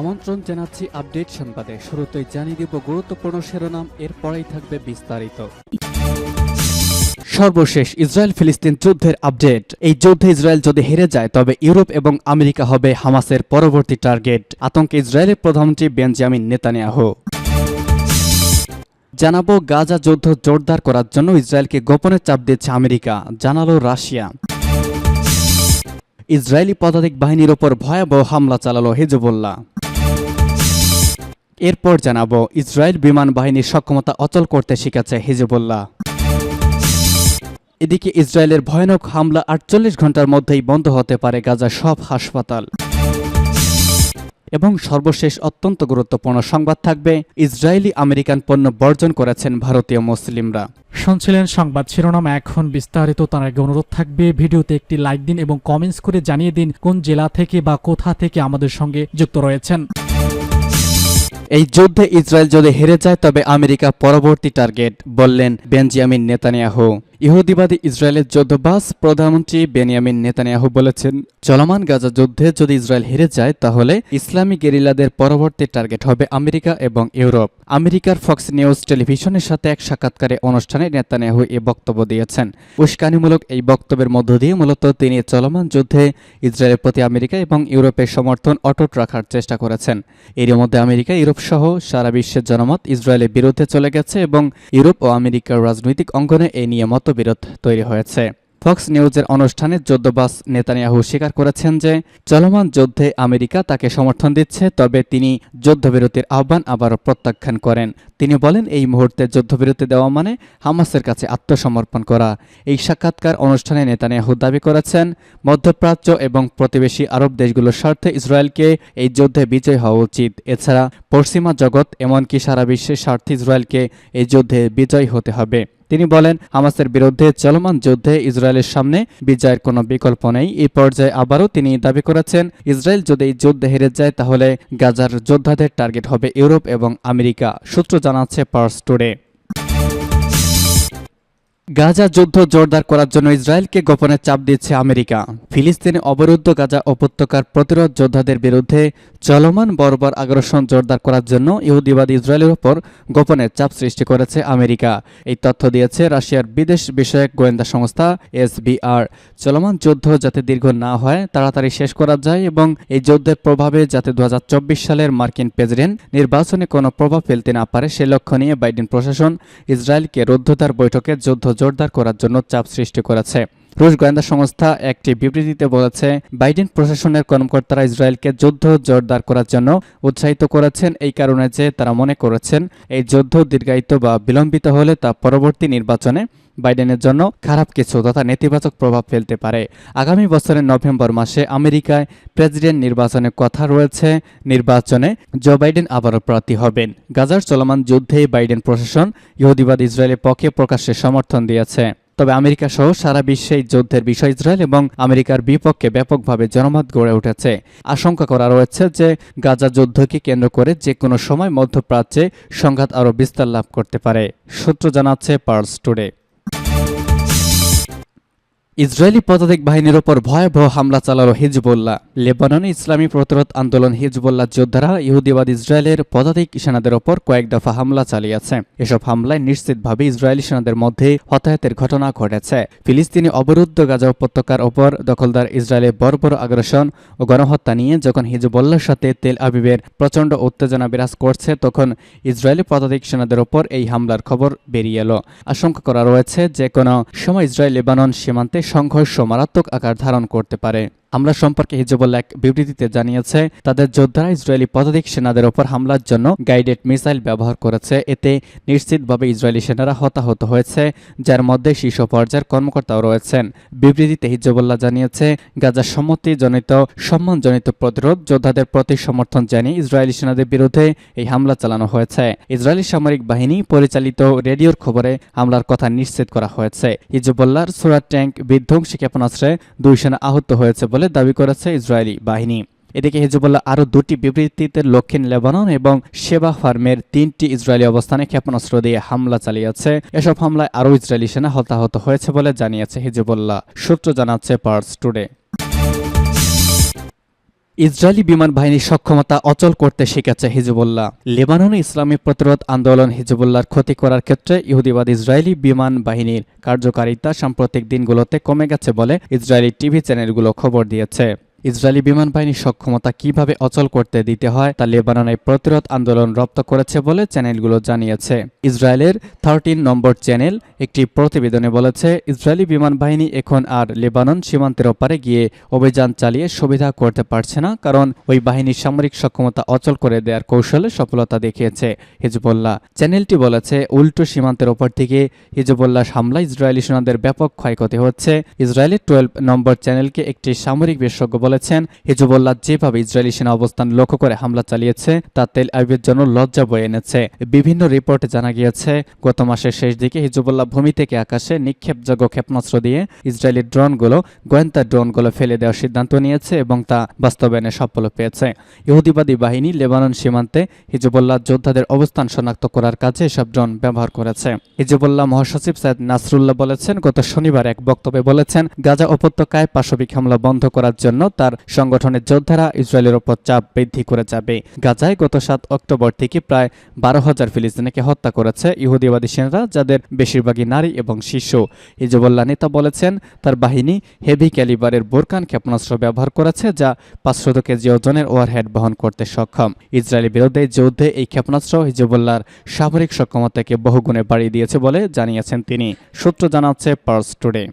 আমন্ত্রণ জানাচ্ছি আপডেট সংবাদে। শুরুতেই জানিয়ে দিব গুরুত্বপূর্ণ শিরোনাম, এরপরেই থাকবে বিস্তারিত। সর্বশেষ ইসরায়েল ফিলিস্তিন যুদ্ধের আপডেট। এই যুদ্ধে ইসরায়েল যদি হেরে যায়, তবে ইউরোপ এবং আমেরিকা হবে হামাসের পরবর্তী টার্গেট। আতঙ্কে ইসরায়েলের প্রধানমন্ত্রী বেঞ্জামিন নেতানিয়াহু। জানাব, গাজা যুদ্ধ জোরদার করার জন্য ইসরায়েলকে গোপনে চাপ দিচ্ছে আমেরিকা। জানালো রাশিয়া। ইসরায়েলি পদাতিক বাহিনীর ওপর ভয়াবহ হামলা চালালো হিজবুল্লাহ। এরপর জানাব, ইসরায়েল বিমান বাহিনীর সক্ষমতা অচল করতে শিখেছে হিজবুল্লাহ। এদিকে ইসরায়েলের ভয়ানক হামলা আটচল্লিশ ঘণ্টার মধ্যেই বন্ধ হতে পারে গাজার সব হাসপাতাল। এবং সর্বশেষ অত্যন্ত গুরুত্বপূর্ণ সংবাদ থাকবে, ইসরায়েলি আমেরিকান পণ্য বর্জন করেছেন ভারতীয় মুসলিমরা। শুনছিলেন সংবাদ শিরোনাম, এখন বিস্তারিত, তার আগে অনুরোধ থাকবে, ভিডিওতে একটি লাইক দিন এবং কমেন্টস করে জানিয়ে দিন কোন জেলা থেকে বা কোথা থেকে আমাদের সঙ্গে যুক্ত রয়েছেন। এই যুদ্ধে ইসরায়েল যদি হেরে যায়, তবে আমেরিকা পরবর্তী টার্গেট, বললেন বেঞ্জিয়ামিন নেতানিয়াহু। ইহুদিবাদী ইসরায়েলের যুদ্ধবাস প্রধানমন্ত্রী বেনিয়ামিন নেতানিয়াহু বলেছেন, চলমান গাজা যুদ্ধে যদি ইসরায়েল হেরে যায়, তাহলে ইসলামী গেরিলাদের পরবর্তী টার্গেট হবে আমেরিকা এবং ইউরোপ। আমেরিকার ফক্স নিউজ টেলিভিশনের সাথে এক সাক্ষাৎকারে অনুষ্ঠানে নেতানিয়াহু এ বক্তব্য দিয়েছেন। উস্কানিমূলক এই বক্তব্যের মধ্য দিয়ে মূলত তিনি চলমান যুদ্ধে ইসরায়েলের প্রতি আমেরিকা এবং ইউরোপের সমর্থন অটুট রাখার চেষ্টা করেছেন। এরই মধ্যে আমেরিকা, ইউরোপ সহ সারা বিশ্বের জনমত ইসরায়েলের বিরুদ্ধে চলে গেছে এবং ইউরোপ ও আমেরিকার রাজনৈতিক অঙ্গনে এই নিয়ে মতবিরোধ তৈরি হয়েছে। ফক্স নিউজের অনুষ্ঠানে যুদ্ধবাস নেতানিয়াহু স্বীকার করেছেন যে, চলমান যুদ্ধে আমেরিকা তাকে সমর্থন দিচ্ছে, তবে তিনি যুদ্ধবিরতির আহ্বান আবারও প্রত্যাখ্যান করেন। তিনি বলেন, এই মুহূর্তে যুদ্ধবিরতি দেওয়া মানে হামাসের কাছে আত্মসমর্পণ করা। এই সাক্ষাৎকার অনুষ্ঠানে নেতানিয়াহু দাবি করেছেন, মধ্যপ্রাচ্য এবং প্রতিবেশী আরব দেশগুলোর স্বার্থে ইসরায়েলকে এই যুদ্ধে বিজয় হওয়া উচিত। এছাড়া পশ্চিমা জগৎ, এমনকি সারা বিশ্বের স্বার্থে ইসরায়েলকে এই যুদ্ধে বিজয় হতে হবে। তিনি বলেন, হামাসের বিরুদ্ধে চলমান যুদ্ধে ইসরায়েলের সামনে বিজয়ের কোনো বিকল্প নেই। এই পর্যায়ে আবারও তিনি দাবি করেছেন, ইসরায়েল যদি এই যুদ্ধে হেরে যায়, তাহলে গাজার যোদ্ধাদের টার্গেট হবে ইউরোপ এবং আমেরিকা। সূত্র জানাচ্ছে পার্স টুডে। গাজা যুদ্ধ জোরদার করার জন্য ইসরায়েলকে গোপনে চাপ দিচ্ছে আমেরিকা। ফিলিস্তিনে অবরুদ্ধ গাজা উপত্যকার প্রতিরোধ যোদ্ধাদের বিরুদ্ধে চলমান বর্বর আগ্রাসন জোরদার করার জন্য ইহুদিবাদী ইসরায়েলের ওপর গোপনে চাপ সৃষ্টি করেছে আমেরিকা। এই তথ্য দিয়েছে রাশিয়ার বিদেশ বিষয়ক গোয়েন্দা সংস্থা এসবিআর। চলমান যুদ্ধ যাতে দীর্ঘ না হয়, তাড়াতাড়ি শেষ করা যায় এবং এই যুদ্ধের প্রভাবে যাতে দু হাজার চব্বিশ সালের মার্কিন প্রেসিডেন্ট নির্বাচনে কোনো প্রভাব ফেলতে না পারে, সে লক্ষ্য নিয়ে বাইডেন প্রশাসন ইসরায়েলকে রুদ্ধতার বৈঠকে যুদ্ধ জোরদার করার জন্য চাপ সৃষ্টি করেছে। রুশ গোয়েন্দা সংস্থা একটি বিবৃতিতে বলেছে, বাইডেন প্রশাসনের কর্মকর্তারা ইসরায়েলকে যুদ্ধ জোরদার করার জন্য উৎসাহিত করেছেন এই কারণে যে তারা মনে করেছেন, এই যুদ্ধ দীর্ঘায়িত বা বিলম্বিত হলে তা পরবর্তী নির্বাচনে বাইডেনের জন্য খারাপ কিছু তথা নেতিবাচক প্রভাব ফেলতে পারে। আগামী বছরের নভেম্বর মাসে আমেরিকায় প্রেসিডেন্ট নির্বাচনের কথা রয়েছে। নির্বাচনে জো বাইডেন আবারও প্রার্থী হবেন। গাজার চলমান যুদ্ধে বাইডেন প্রশাসন ইহুদিবাদ ইসরায়েলের পক্ষে প্রকাশ্যে সমর্থন দিয়েছে। তবে আমেরিকা সহ সারা বিশ্বে যুদ্ধের বিষয় ইসরায়েল এবং আমেরিকার বিপক্ষে ব্যাপকভাবে জনমত গড়ে উঠেছে। আশঙ্কা করা রয়েছে যে গাজা যুদ্ধকে কেন্দ্র করে যে কোনো সময় মধ্যপ্রাচ্যে সংঘাত আরও বিস্তার লাভ করতে পারে। সূত্র জানাচ্ছে পার্লস টুডে। ইসরায়েলি পদাতিক বাহিনীর ওপর ভয়াবহ হামলা চালালো হিজবুল্লাহ। লেবাননে ইসলামী প্রতিরোধ আন্দোলন হিজবুল্লাহ যোদ্ধারা ইহুদিবাদ ইসরায়েলের পদাতিক সেনাদের ওপর কয়েক দফা হামলা চালিয়েছে। এসব হামলায় নিশ্চিতভাবে ইসরায়েলি সেনাদের মধ্যে হতাহতের ঘটনা ঘটেছে। ফিলিস্তিনি অবরুদ্ধ গাজা উপত্যকার ওপর দখলদার ইসরায়েলের বড় আগ্রাসন ও গণহত্যা নিয়ে যখন হিজবুল্লাহর সাথে তেল আবিবের প্রচণ্ড উত্তেজনা বিরাজ করছে, তখন ইসরায়েলি পদাতিক সেনাদের ওপর এই হামলার খবর বেরিয়ে এলো। আশঙ্কা করা রয়েছে যে কোনো সময় ইসরায়েল লেবানন সীমান্তে সংঘর্ষ মারাত্মক আকার ধারণ করতে পারে। হামলা সম্পর্কে হিজবুল্লাহ এক বিবৃতিতে জানিয়েছে, তাদের যোদ্ধারা ইসরায়েলি পদাতিক সেনাদের ওপর হামলার জন্য গাইডেড মিসাইল ব্যবহার করেছে। এতে নিশ্চিতভাবে ইসরায়েলি সেনারা হতাহত হয়েছে, যার মধ্যে শীর্ষ পর্যায়ের কর্মকর্তাও রয়েছেন। বিবৃতিতে হিজবুল্লাহ জানিয়েছে গাজার সম্মতিজনিত, সম্মানজনিত প্রতিরোধ যোদ্ধাদের প্রতি সমর্থন জানিয়ে ইসরায়েলি সেনাদের বিরুদ্ধে এই হামলা চালানো হয়েছে। ইসরায়েলি সামরিক বাহিনী পরিচালিত রেডিওর খবরে হামলার কথা নিশ্চিত করা হয়েছে। হিজবুল্লাহর সুরাট ট্যাঙ্ক বিধ্বংসী ক্ষেপণাস্ত্রে দুই সেনা আহত হয়েছে বলে দাবি করেছে ইসরায়েলি বাহিনী। এদিকে হিজবুল্লাহ আরও দুটি বিবৃতিতে দক্ষিণ লেবানন এবং সেবা ফার্মের তিনটি ইসরায়েলি অবস্থানে ক্ষেপণাস্ত্র দিয়ে হামলা চালিয়েছে। এসব হামলায় আরও ইসরায়েলি সেনা হতাহত হয়েছে বলে জানিয়েছে হিজবুল্লাহ। সূত্র জানাচ্ছে পার্স টুডে ইসরায়েলি বিমান বাহিনীর সক্ষমতা অচল করতে শিখেছে হিজবুল্লাহ। লেবাননে ইসলামী প্রতিরোধ আন্দোলন হিজবুল্লাহর ক্ষতি করার ক্ষেত্রে ইহুদিবাদ ইসরায়েলি বিমান বাহিনীর কার্যকারিতা সাম্প্রতিক দিনগুলোতে কমে গেছে বলে ইসরায়েলি টিভি চ্যানেলগুলো খবর দিয়েছে। ইসরায়েলি বিমান বাহিনীর সক্ষমতা কীভাবে অচল করতে দিতে হয় তা লেবাননে প্রতিরোধ আন্দোলন রপ্ত করেছে বলে চ্যানেলগুলো জানিয়েছে। ইসরায়েলের থার্টিন নম্বর চ্যানেল একটি প্রতিবেদনে বলেছে, ইসরায়েলি বিমান বাহিনী এখন আর লেবানন সীমান্তের ওপারে গিয়ে অভিযান চালিয়ে সুবিধা করতে পারছে না, কারণ ওই বাহিনীর সামরিক সক্ষমতা অচল করে দেওয়ার কৌশলে সফলতা দেখিয়েছে হিজবুল্লাহ। চ্যানেলটি বলেছে, উল্টো সীমান্তের ওপর থেকে হিজবুল্লাহ হামলা ইসরায়েলি সেনাদের ব্যাপক ক্ষয়ক্ষতি হচ্ছে। ইসরায়েলের টুয়েলভ নম্বর চ্যানেলকে একটি সামরিক বিশেষজ্ঞ বলেছেন, হিজবুল্লাহ যেভাবে ইসরায়েলি সেনা অবস্থান লক্ষ্য করে হামলা চালিয়েছে, তা তেল আবিবের জন্য লজ্জা বয়ে এনেছে। বিভিন্ন রিপোর্টে জানা গিয়েছে, গত মাসের শেষ দিকে হিজবুল্লাহ ভূমি থেকে আকাশে নিক্ষেপযোগ্য ক্ষেপণাস্ত্র দিয়ে ইসরায়েলি ড্রোনগুলো, গোয়েন্দা ড্রোনগুলো ফেলে দেওয়ার সিদ্ধান্ত নিয়েছে এবং তা বাস্তবায়নে সাফল্য পেয়েছে। ইহুদিবাদী বাহিনী লেবানন সীমান্তে হিজবুল্লাহ যোদ্ধাদের অবস্থান শনাক্ত করার কাজে এসব ড্রোন ব্যবহার করেছে। হিজবুল্লাহ মহাসচিব সৈয়দ নাসরুল্লাহ বলেছেন, গত শনিবার এক বক্তব্যে বলেছেন, গাজা উপত্যকায় পাশবিক হামলা বন্ধ করার জন্য তার সংগঠনের যোদ্ধারা ইসরায়েলের ওপর চাপ বৃদ্ধি করে যাবে। গাজায় গত সাত অক্টোবর থেকে প্রায় বারো হাজার ফিলিস্তিনিকে হত্যা করেছে ইহুদিবাদী সেনারা, যাদের বেশিরভাগই নারী এবং শিশু। হিজবুল্লাহ নেতা বলেছেন, তার বাহিনী হেভি ক্যালিবারের বোরকান ক্ষেপণাস্ত্র ব্যবহার করেছে, যা পাঁচশত কেজি ওজনের ওভারহেড বহন করতে সক্ষম। ইসরায়েলের বিরুদ্ধে যুদ্ধে এই ক্ষেপণাস্ত্র হিজবুল্লাহর সামরিক সক্ষমতাকে বহুগুণে বাড়িয়ে দিয়েছে বলে জানিয়েছেন তিনি। সূত্র জানাচ্ছে পার্স টুডে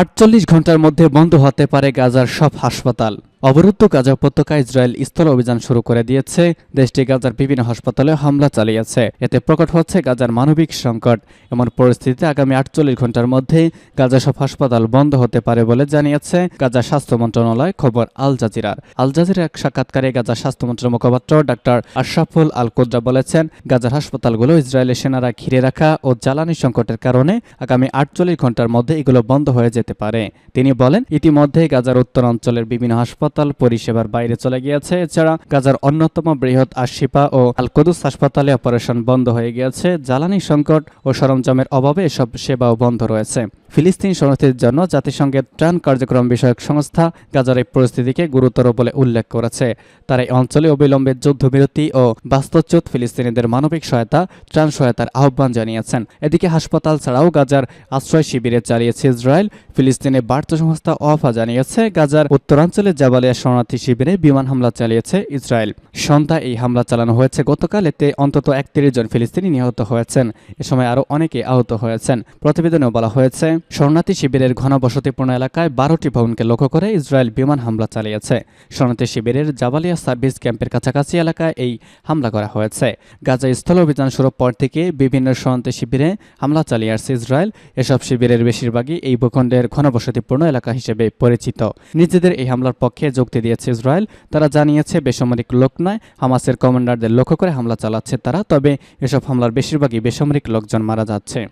আটচল্লিশ ঘণ্টার মধ্যে বন্ধ হতে পারে গাজার সব হাসপাতাল। অবরুদ্ধ গাজা উপত্যকা ইসরায়েল স্থল অভিযান শুরু করে দিয়েছে। দেশটি গাজার বিভিন্ন হাসপাতালে হামলা চালিয়েছে। এতে প্রকট হচ্ছে গাজার মানবিক সংকট। এমন পরিস্থিতিতে আগামী আটচল্লিশ ঘণ্টার মধ্যে গাজা সব হাসপাতাল বন্ধ হতে পারে বলে জানিয়েছে গাজা স্বাস্থ্য মন্ত্রণালয়, খবর আল জাজিরার। আল জাজির এক সাক্ষাৎকারে গাজা স্বাস্থ্য মন্ত্রণালয়ের মুখপাত্র ডাক্তার আশরাফুল আল কুদ্রা বলেছেন, গাজার হাসপাতালগুলো ইসরায়েলের সেনারা ঘিরে রাখা ও জ্বালানি সংকটের কারণে আগামী আটচল্লিশ ঘণ্টার মধ্যে এগুলো বন্ধ হয়ে যেতে পারে। তিনি বলেন ইতিমধ্যে গাজার উত্তর অঞ্চলের বিভিন্ন হাসপাতাল পরিষেবার বাইরে চলে গিয়েছে। এছাড়া গাজার অন্যতম বৃহৎ আশিপা ও আল কুদুস হাসপাতালে অপারেশন বন্ধ হয়ে গিয়েছে। জ্বালানি সংকট ও সরঞ্জামের অভাবে এসব সেবাও বন্ধ রয়েছে। ফিলিস্তিন শরণার্থীর জন্য জাতিসংঘের ত্রাণ কার্যক্রম বিষয়ক সংস্থা গাজার এই পরিস্থিতিকে গুরুতর বলে উল্লেখ করেছে। তারা এই অঞ্চলে অবিলম্বে যুদ্ধবিরতি ও বাস্তুচ্যুত ফিলিস্তিনিদের মানবিক সহায়তা, ত্রাণ সহায়তার আহ্বান জানিয়েছেন। এদিকে হাসপাতাল ছাড়াও গাজার আশ্রয় শিবিরে চালিয়েছে ইসরায়েল। ফিলিস্তিনে বার্তা সংস্থা ওয়াফা জানিয়েছে, গাজার উত্তরাঞ্চলে জাবালিয়া শরণার্থী শিবিরে বিমান হামলা চালিয়েছে ইসরায়েল। সন্ধ্যা এই হামলা চালানো হয়েছে। গতকাল এতে অন্তত একত্রিশ জন ফিলিস্তিনি নিহত হয়েছেন। এ সময় আরও অনেকে আহত হয়েছেন। প্রতিবেদনেও বলা হয়েছে, শরণার্থী শিবিরের ঘনবসতিপূর্ণ এলাকায় বারোটি ভবনকে লক্ষ্য করে ইসরায়েল বিমান হামলা চালিয়েছে। শরণার্থী শিবিরের জাবালিয়া সার্ভিস ক্যাম্পের কাছাকাছি এলাকায় এই হামলা করা হয়েছে। গাজা স্থল অভিযান শুরুর পর থেকে বিভিন্ন শরণার্থী শিবিরে হামলা চালিয়ে আসছে ইসরায়েল। এসব শিবিরের বেশিরভাগই এই ভূখণ্ডের ঘনবসতিপূর্ণ এলাকা হিসেবে পরিচিত। নিজেদের এই হামলার পক্ষে যুক্তি দিয়েছে ইসরায়েল। তারা জানিয়েছে, বেসামরিক লোক নয়, হামাসের কমান্ডারদের লক্ষ্য করে হামলা চালাচ্ছে তারা, তবে এসব হামলার বেশিরভাগই বেসামরিক লোকজন মারা যাচ্ছে।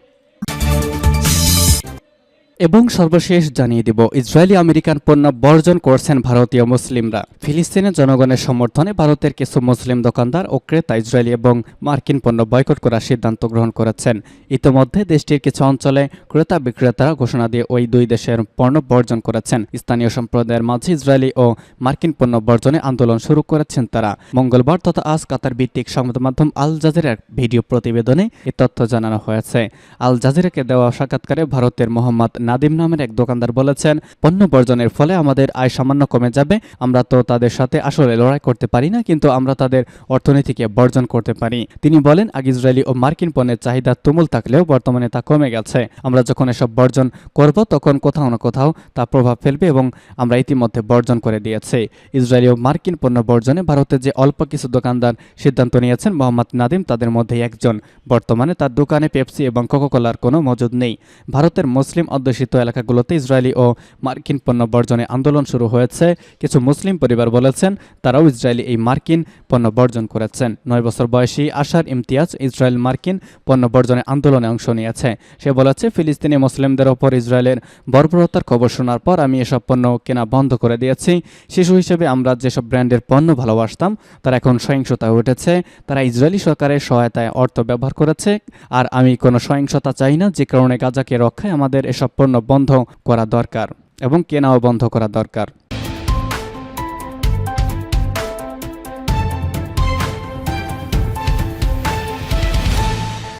এবং সর্বশেষ জানিয়ে দিব, ইসরায়েলি আমেরিকান পণ্য বর্জন করছেন ভারতীয় মুসলিমরা। ফিলিস্তিনের জনগণের সমর্থনে ভারতের কিছু মুসলিম দোকানদার ও ক্রেতা ইসরায়েলি এবং মার্কিন পণ্য বয়কট করার সিদ্ধান্ত গ্রহণ করেছেন। ইতোমধ্যে দেশটির কিছু অঞ্চলে ক্রেতা বিক্রেতারা ঘোষণা দিয়ে ওই দুই দেশের পণ্য বর্জন করেছেন। স্থানীয় সম্প্রদায়ের মাঝে ইসরায়েলি ও মার্কিন পণ্য বর্জনে আন্দোলন শুরু করেছেন তারা। মঙ্গলবার তথা আজ কাতার ভিত্তিক সংবাদ মাধ্যম আল জাজিরার ভিডিও প্রতিবেদনে এ তথ্য জানানো হয়েছে। আল জাজিরাকে দেওয়া সাক্ষাৎকারে ভারতের মোহাম্মদ নাদিম নামের এক দোকানদার বলেছেন, পণ্য বর্জনের ফলে আমাদের আয় সামান্য কমে যাবে, আমরা তো তাদের সাথে আসলে লড়াই করতে পারি না, কিন্তু আমরা তাদের অর্থনীতিকে বর্জন করতে পারি। তিনি বলেন, আগে ইসরায়েলি ও মার্কিন পণ্যের চাহিদা তুমুল থাকলেও বর্তমানে তা কমে গেছে। আমরা যখন এসব বর্জন করব, তখন কোথাও না কোথাও তা প্রভাব ফেলবে এবং আমরা ইতিমধ্যে বর্জন করে দিয়েছি। ইসরায়েলি ও মার্কিন পণ্য বর্জনে ভারতের যে অল্প কিছু দোকানদার সিদ্ধান্ত নিয়েছেন, মোহাম্মদ নাদিম তাদের মধ্যে একজন। বর্তমানে তার দোকানে পেপসি এবং কোকোকোলার কোনো মজুদ নেই। ভারতের মুসলিম অধ্যুষিত এলাকাগুলোতে ইসরায়েলি ও মার্কিন পণ্য বর্জনে আন্দোলন শুরু হয়েছে। কিছু মুসলিম পরিবার বলেছেন তারাও ইসরায়েলি এই মার্কিন পণ্য বর্জন করেছেন। নয় বছর বয়সী আশার ইমতিয়াজ ইসরায়েল মার্কিন পণ্য বর্জনে আন্দোলনে অংশ নিয়েছে। সে বলেছে, ফিলিস্তিনি মুসলিমদের ওপর ইসরায়েলের বর্বরতার খবর শোনার পর আমি এসব পণ্য কেনা বন্ধ করে দিয়েছি। শিশু হিসেবে আমরা যেসব ব্র্যান্ডের পণ্য ভালোবাসতাম, তারা এখন সহিংসতা উঠেছে। তারা ইসরায়েলি সরকারের সহায়তায় অর্থ ব্যবহার করেছে। আর আমি কোনো সহিংসতা চাই না, যে কারণে গাজাকে রক্ষায় আমাদের এসব পণ্য বন্ধ করা দরকার এবং কেনাও বন্ধ করা দরকার।